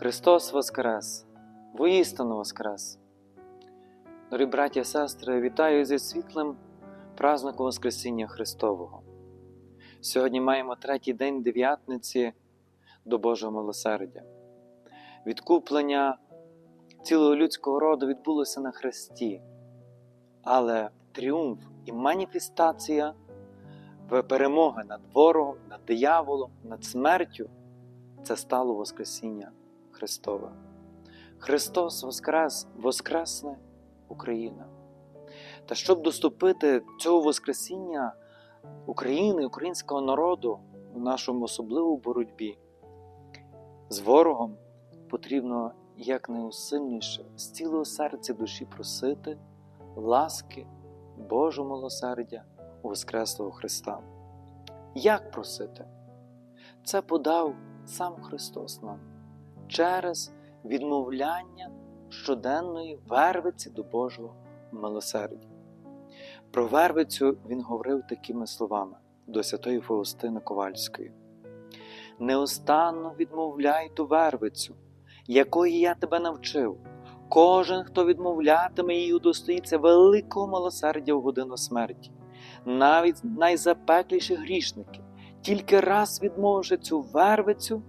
Христос Воскрес! Воістину Воскрес! Дорогі браті і сестри, вітаю зі світлим праздником Воскресіння Христового. Сьогодні маємо третій день дев'ятниці до Божого милосердя. Відкуплення цілого людського роду відбулося на Христі, але тріумф і маніфестація перемоги над ворогом, над дияволом, над смертю це стало Воскресіння Христове. Христос Воскрес, Воскресне Україна. Та щоб доступити цього Воскресіння України, українського народу в нашому особливу боротьбі з ворогом, потрібно якнайусильніше з цілого серця душі просити ласки Божого милосердя у Воскреслого Христа. Як просити? Це подав сам Христос нам через відмовляння щоденної вервиці до Божого милосердя. Про вервицю він говорив такими словами до святої Фаустини Ковальської: Неостанно відмовляй ту вервицю, якої я тебе навчив. Кожен, хто відмовлятиме її, удостоїться великого милосердя в годину смерті, навіть найзапекліші грішники, тільки раз відмовивши цю вервицю,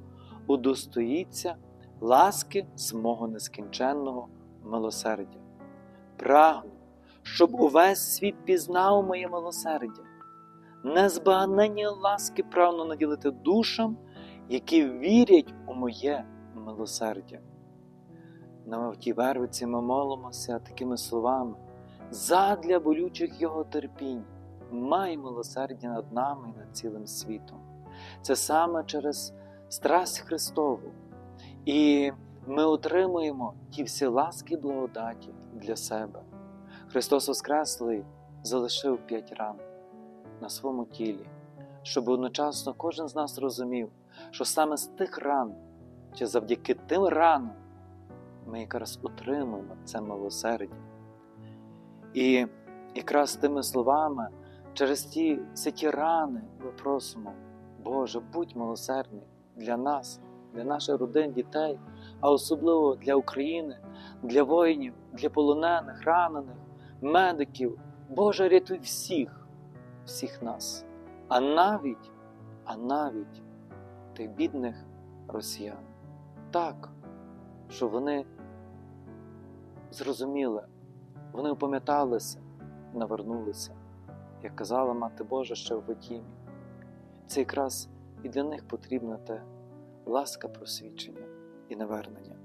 удостоїться ласки з мого нескінченного милосердя. Прагну, щоб увесь світ пізнав моє милосердя, незбагнення ласки прагну наділити душам, які вірять у моє милосердя. На тій вервиці ми молимося такими словами, задля болючих Його терпінь, май милосердя над нами і над цілим світом. Це саме через страсть Христову. І ми отримуємо ті всі ласки і благодаті для себе. Христос Воскреслий залишив п'ять ран на своєму тілі, щоб одночасно кожен з нас розумів, що саме з тих ран, чи завдяки тим ранам, ми якраз отримуємо це милосердя. І якраз тими словами, через ті всі ті рани ми просимо, Боже, будь милосердний для нас, для наших родин, дітей, а особливо для України, для воїнів, для полонених, ранених, медиків. Боже, рятуй всіх, всіх нас, а навіть, а навіть тих бідних росіян. Так, що вони зрозуміли, вони опам'яталися, навернулися, як казала Мати Божа ще в Ватімі. Це якраз і для них потрібна те ласка просвідчення і навернення.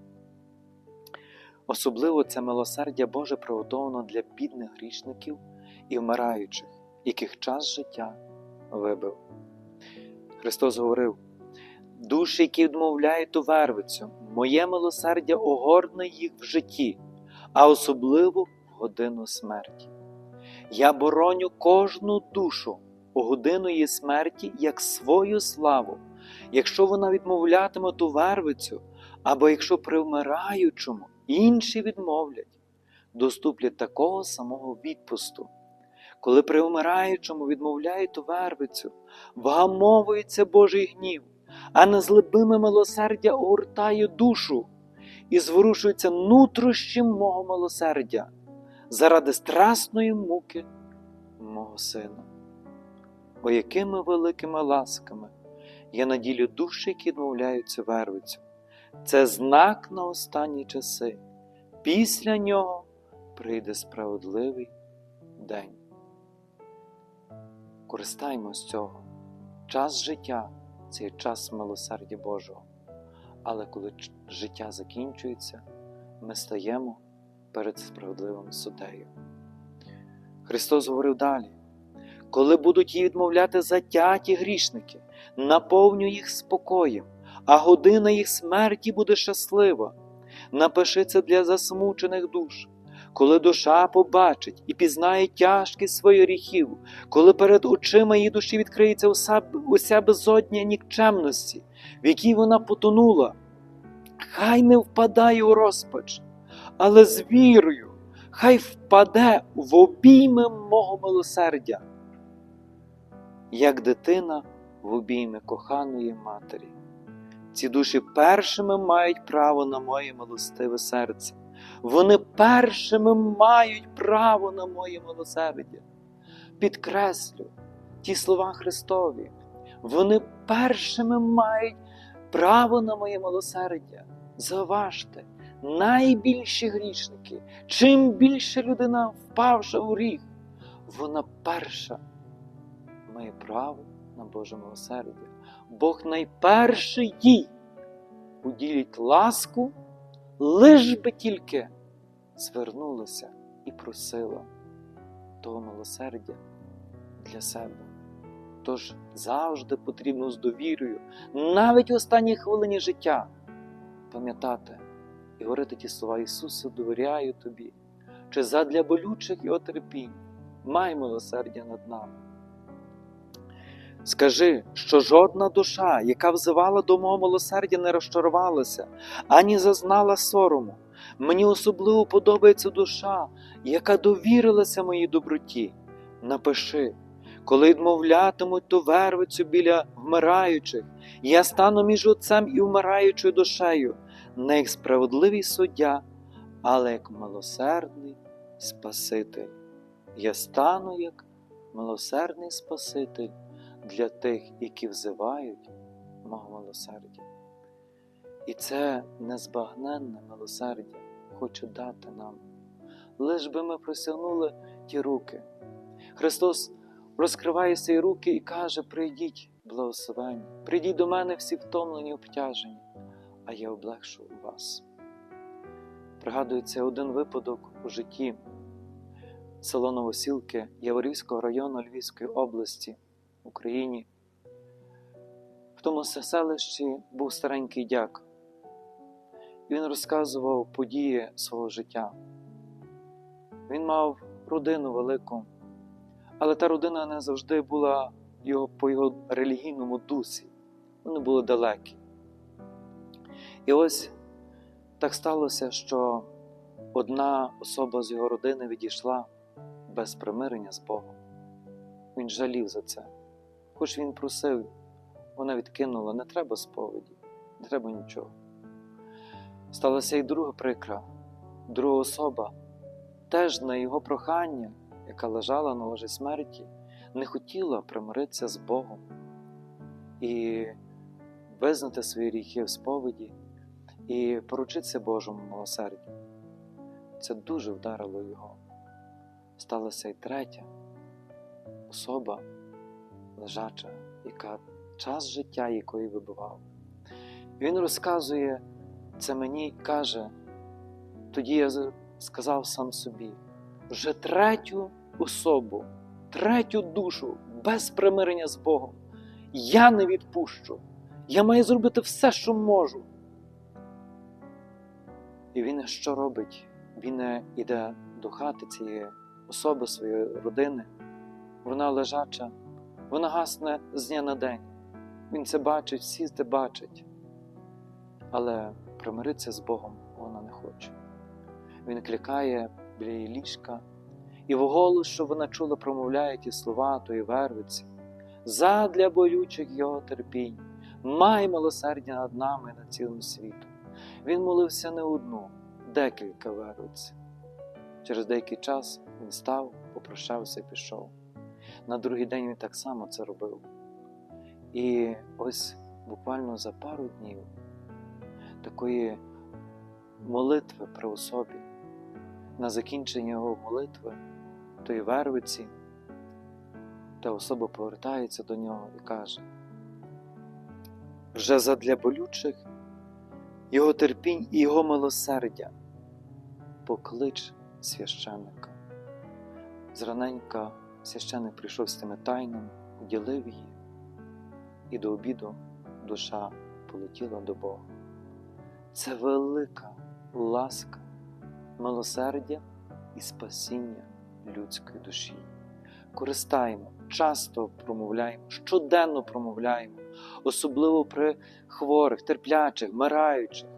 Особливо це милосердя Боже приготовано для бідних грішників і вмираючих, яких час життя вибив. Христос говорив: душі, які відмовляють ту вервицю, моє милосердя огорне їх в житті, а особливо в годину смерті. Я бороню кожну душу у годину її смерті як свою славу, якщо вона відмовлятиме ту вервицю, або якщо при вмираючому інші відмовлять, доступлять такого самого відпусту. Коли при вмираючому відмовляють ту вервицю, вгамовується Божий гнів, а незлебиме милосердя огортає душу і зворушується нутрощем мого милосердя заради страсної муки мого сина. О, якими великими ласками я наділю душі, які відмовляються вервицю. Це знак на останні часи. Після нього прийде справедливий день. Користаймось цього. Час життя це час милосердя Божого. Але коли життя закінчується, ми стаємо перед справедливим суддею. Христос говорив далі: коли будуть її відмовляти затяті грішники, наповню їх спокоєм, а година їх смерті буде щаслива. Напиши це для засмучених душ. Коли душа побачить і пізнає тяжкість своїх гріхів, коли перед очима її душі відкриється уся, уся безодня нікчемності, в якій вона потонула, хай не впадає у розпач, але з вірою, хай впаде в обійми мого милосердя, як дитина в обійми коханої матері. ці душі першими мають право на моє милостиве серце. Вони першими мають право на моє милосердя. Підкреслю ті слова Христові. Вони першими мають право на моє милосердя. Заважте, найбільші грішники, чим більше людина впавша у гріх, вона перша має право на Боже милосердя. Бог найперший їй уділить ласку, лиш би тільки звернулася і просила того милосердя для себе. Тож завжди потрібно з довірою, навіть в останній хвилині життя, пам'ятати і говорити ті слова Ісусе, довіряю Тобі, чи задля болючих його терпінь, май милосердя над нами. Скажи, що жодна душа, яка взивала до мого милосердя, не розчарувалася, ані зазнала сорому. Мені особливо подобається душа, яка довірилася моїй доброті. Напиши, коли відмовлятимуть ту вервицю біля вмираючих, я стану між отцем і вмираючою душею, не як справедливий суддя, але як милосердний Спаситель. Я стану як милосердний Спаситель для тих, які взивають мого милосердя. І це незбагненне милосердя хоче дати нам. Лиш би ми просягнули ті руки. Христос розкриває свої руки і каже: Прийдіть, благословені, прийдіть до мене всі втомлені, обтяжені, а я облегшу вас. Пригадується один випадок у житті село Новосілки Яворівського району Львівської області Україні. В тому селищі був старенький дяк. Він розказував події свого життя. Він мав родину велику, але та родина не завжди була його, по його релігійному дусі. Вони були далекі. І ось так сталося, що одна особа з його родини відійшла без примирення з Богом. Він жалів за це. Хоч він просив, вона відкинула, не треба сповіді, не треба нічого. Сталася й друга прикра, друга особа, теж на його прохання, яка лежала на ложі смерті, не хотіла примиритися з Богом і визнати свої гріхи в сповіді і поручитися Божому милосердю. Це дуже вдарило його. Сталася й третя особа лежача, яка час життя якої вибивав. Він розказує це мені і каже, тоді я сказав сам собі, вже третю особу, третю душу без примирення з Богом я не відпущу. Я маю зробити все, що можу. І він що робить? Він іде до хати цієї особи, своєї родини. Вона лежача, вона гасне з дня на день. Він це бачить, всі це бачать. Але примиритися з Богом вона не хоче. Він кликає біля її ліжка, і в голос, що вона чула, промовляє ті слова тої вервиці. Задля болючих його терпінь, май милосердя над нами і над цілим світом. Він молився не одну, декілька вервиць. Через деякий час він став, попрощався і пішов. На другий день він так само це робив. І ось буквально за пару днів такої молитви при особі, на закінчення його молитви, тої вервиці, та особа повертається до нього і каже: вже задля болючих його терпінь і його милосердя поклич священника. Зраненька священник прийшов з тими тайнами, уділив її, і до обіду душа полетіла до Бога. Це велика ласка, милосердя і спасіння людської душі. Користаємо, часто промовляємо, щоденно промовляємо, особливо при хворих, терплячих, вмираючих.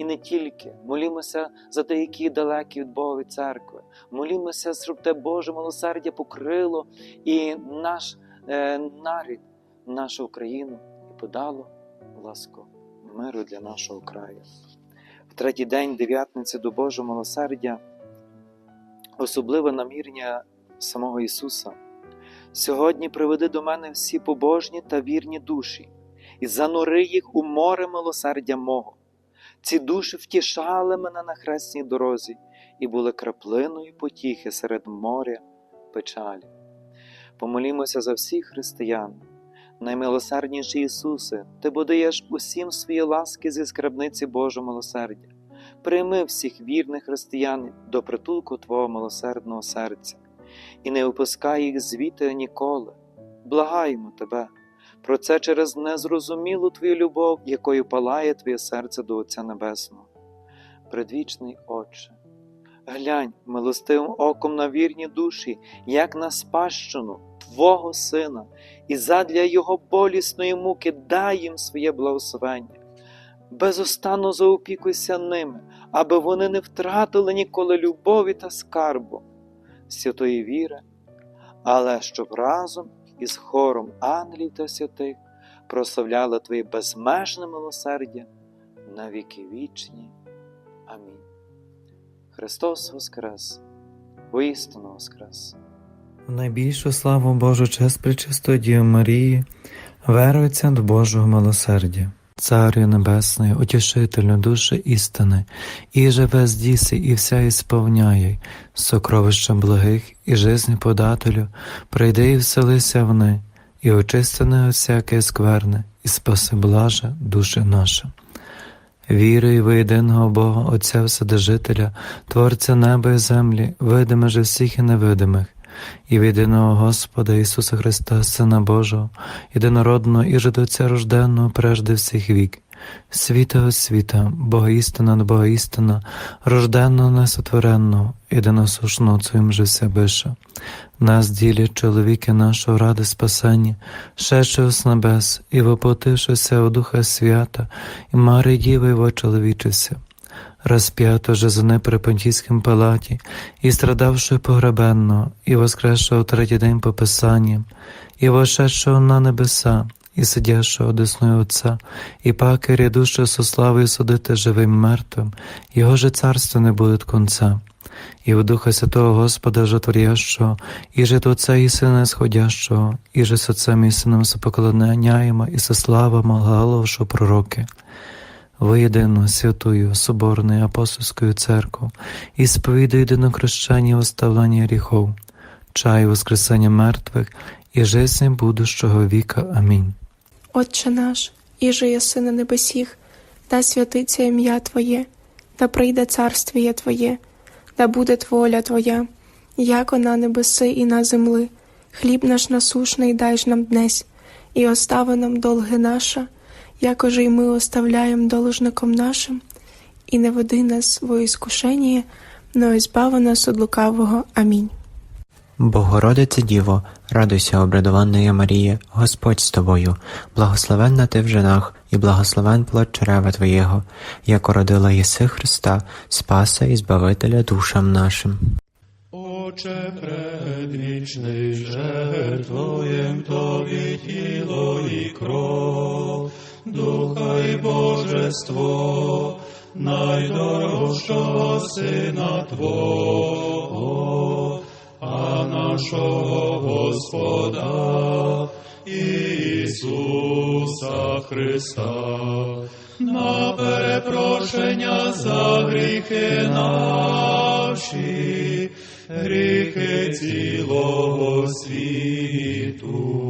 І не тільки молімося за те, які далекі від Бога від церкви. Молімося, щоб те Боже милосердя покрило і наш е, нарід, нашу Україну і подало ласку миру для нашого краю. В третій день дев'ятниці до Божого милосердя особливе намірення самого Ісуса. Сьогодні приведи до мене всі побожні та вірні душі і занури їх у море милосердя мого. Ці душі втішали мене на хресній дорозі і були краплиною потіхи серед моря печалі. Помолімося за всіх християн. Наймилосердніший Ісусе, Ти подаєш усім свої ласки зі скарбниці Божого милосердя. Прийми всіх вірних християн до притулку Твого милосердного серця і не випускай їх звідти ніколи. Благаємо Тебе про це через незрозумілу Твою любов, якою палає Твоє серце до Отця Небесного. Предвічний Отче, глянь милостивим оком на вірні душі, як на спадщину Твого Сина, і задля Його болісної муки дай їм своє благословення. Безостанно заопікуйся ними, аби вони не втратили ніколи любові та скарбу, святої віри, але щоб разом із хором ангелів та святих прославляла Твоє безмежне милосердя на віки вічні. Амінь. Христос Воскрес, воістину Воскрес! У найбільшу славу Божу честь пречистої Діви Марії, верується до Божого милосердя. Царю Небесний, утішителю душі істини, і живе здіси, і вся ісповняє, сокровища благих і жизни подателю, прийди і вселися вни, і очисти не всяке скверне, і спаси блаже душі наші. Вірую в єдиного Бога, Отця Вседержителя, Творця неба і землі, видиме же всіх і невидимих, і в єдиного Господа Ісуса Христа, Сина Божого, єдинородного і жидоця рожденного прежде всіх вік, світа от світа, Бога істина Бога істина, рожденного несотвореного, єдиносушного Своїм же вся биша. Нас ділять чоловіки нашого ради спасення, шедшого з небес, і воплотившися у Духа Свята, і Марії Діви вочеловічився розп'ято же за при Понтійським палаті, і страдавши погребенного, і воскресшого третій день по Писанням, і вошедшого на небеса, і сидящого десною Отця, і паки рядущого со славою судити живим мертвим, його же царство не буде конца. І в Духа Святого Господа Жотворящого, і же Отця і Сина Сходящого, і же з Отцем і Сином сопоклоняємо, і со славами головшу пророки воєдину святую Соборною апостольською церкву і сповіду єдино хрещення оставлення гріхов, чаю воскресення мертвих і жизнь будущого віка. Амінь. Отче наш, іже єси на небесіх, да святиться ім'я Твоє, да прийде царствіє Твоє, да буде воля Твоя, яко на небеси і на земли. Хліб наш насушний дай ж нам днесь, і остави нам долги наша, якоже й ми оставляємо должником нашим, і не веди нас во іскушення, но избави нас від лукавого. Амінь. Богородице Діво, радуйся, обрадованна Марія, Господь з тобою, благословенна ти в женах, і благословен плод чрева Твоєго, яко родила єси Христа, Спаса і Збавителя душам нашим. Отче предвічний, жертвуєм Тобі тіло і кров, Духа і Божество, найдорожчого Сина Твого, а нашого Господа Ісуса Христа, на перепрошення за гріхи наші, гріхи цілого світу.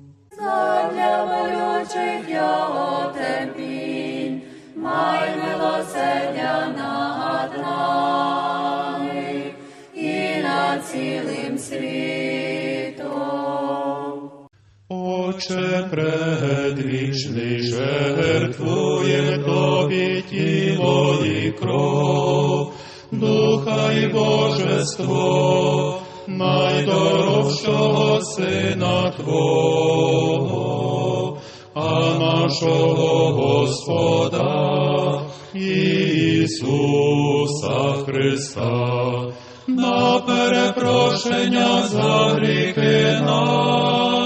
Задля болючих його терпінь, май милосердя над нами і над цілим світом. Отче предвічний, жертвує тобі тіло і кров, духа і божество, найдорожчого сина Твого, а нашого Господа Ісуса Христа, на перепрошення за гріхи наші,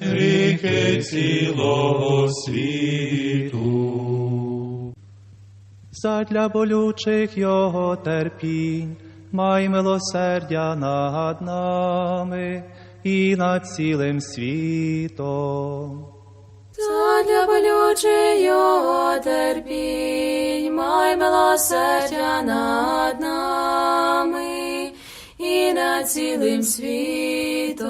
гріхи цілого світу. задля болючих його терпінь, май милосердя над нами і над цілим світом. Задля болючих його терпінь, май милосердя над нами і над цілим світом.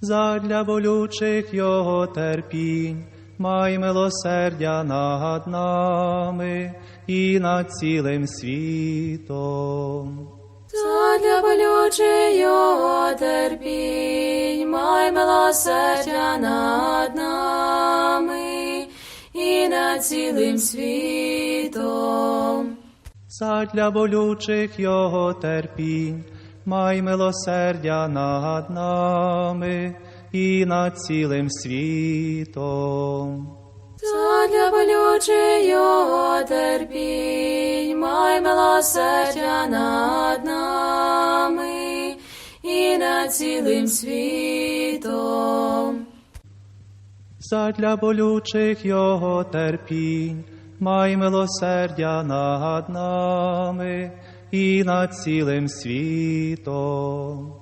Задля болючих його терпінь, май милосердя над нами і над цілим світом. Задля болючих його терпінь, май милосердя над нами і над цілим світом. Задля болючих його терпінь, май милосердя над нами і над цілим світом. Задля болючих його терпінь, май милосердя над нами і над цілим світом. Задля болючих його терпінь, май милосердя над нами і над цілим світом.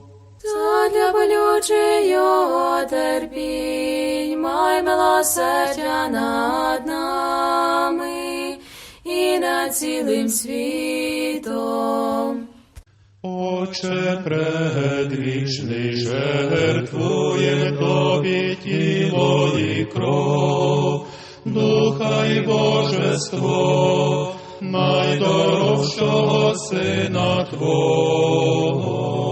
Задля болючих його терпінь, май милосердя над нами і над цілим світом. Отче предвічний, жертвує тобі тіло і кров, духа і божество, найдорожчого сина Твого,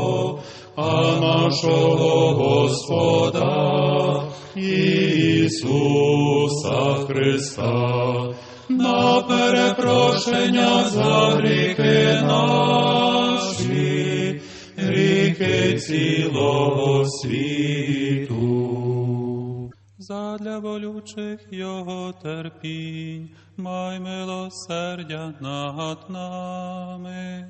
а нашого Господа Ісуса Христа, на перепрошення за гріхи наші, гріхи цілого світу. Задля болючих його терпінь, май милосердя над нами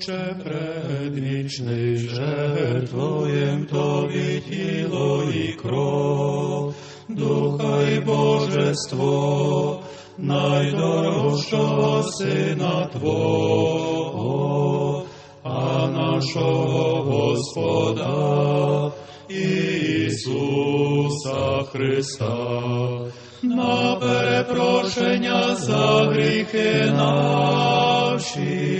Отче предвічний, жертвуєм Тобі тіло і кров, духа і божество, найдорожчого Сина Твого, а нашого Господа Ісуса Христа, на перепрошення за гріхи наші,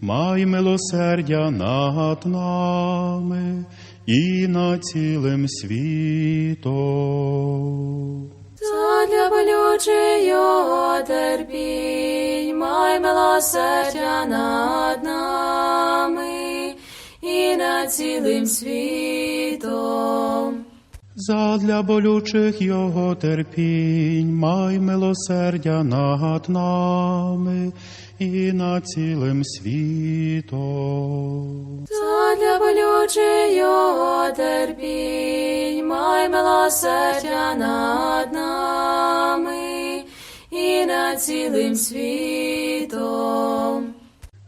май милосердя над нами і над цілим світом. Задля болючих його терпінь, май милосердя над нами і над цілим світом. Задля болючих його терпінь, май милосердя над нами і над цілим світом. Задля болючих його терпінь, май милосердя над нами і над цілим світом.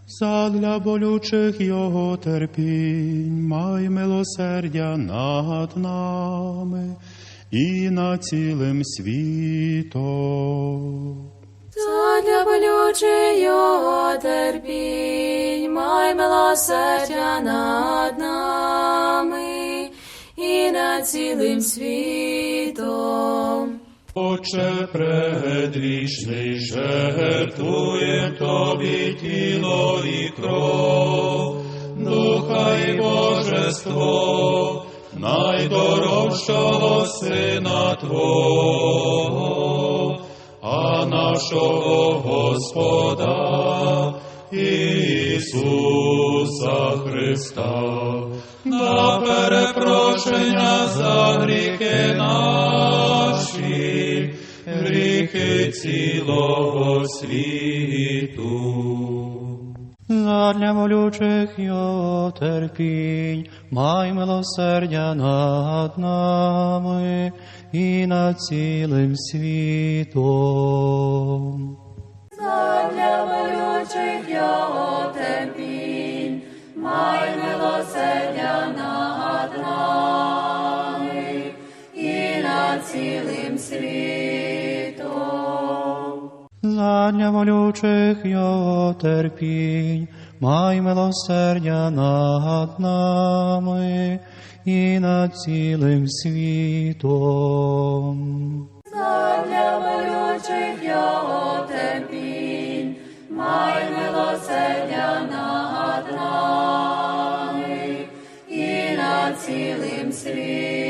Задля болючих його терпінь, май милосердя над нами і над цілим світом. Задля болючих його терпінь, май милосердя над нами і над цілим світом. Отче предвічний, жертвуєм Тобі тіло і кров, духа і божество, найдорожчого Сина Твого, а нашого Господа Ісуса Христа, на перепрошення за гріхи наші, гріхи цілого світу. Задля болючих його терпінь, май милосердя над нами і над цілим світом. Задля болючих його терпінь, май милосердя над нами і над цілим світом. Задля болючих його терпінь, май милосердя над нами і над цілим світом. Задля болючих його терпінь, май милосердя над нами і над цілим світом.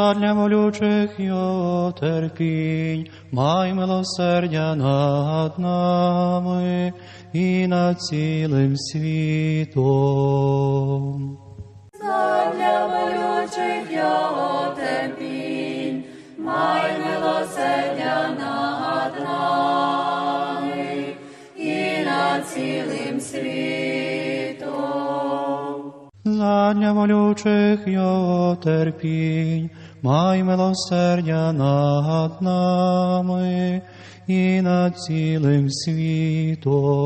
Задля болючих його терпінь, май милосердя над нами і над цілим світом. Задля болючих його терпінь, май милосердя над нами і над цілим світом. Задля болючих його терпінь, май милосердя над нами і над цілим світом.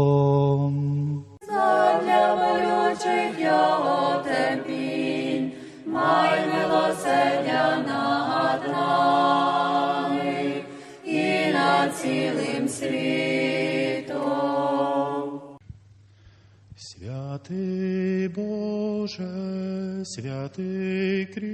Задля болючих його терпінь, май милосердя над нами і над цілим світом. Святий Боже, святий кріпкий,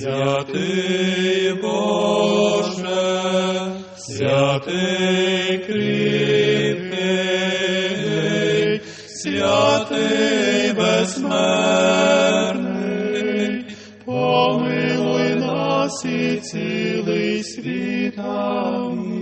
Святий Боже, святий кріпкий, святий безсмертний, помилуй нас і цілий світ. Амінь.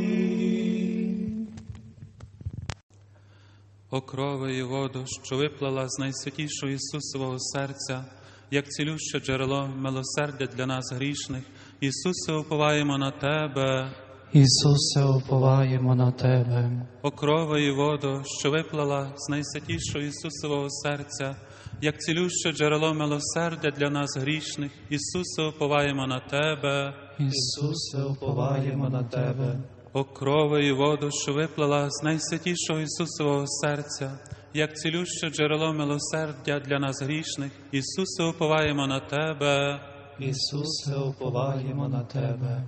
О крови і воду, що виплала з найсвятішого Ісусового серця, як цілюще джерело милосердя для нас грішних, Ісусе, уповаємо на Тебе, Ісусе, уповаємо на Тебе. о і воду, що виплала з найсвятішого Ісусового серця, як цілюще джерело милосердя для нас грішних, Ісусе, уповаємо на Тебе, Ісусе, уповаємо на Тебе. о і воду, що виплала з найсвятішого Ісусового серця, як цілюще джерело милосердя для нас грішних, Ісусе, уповаємо на Тебе. Ісусе, уповаємо на Тебе.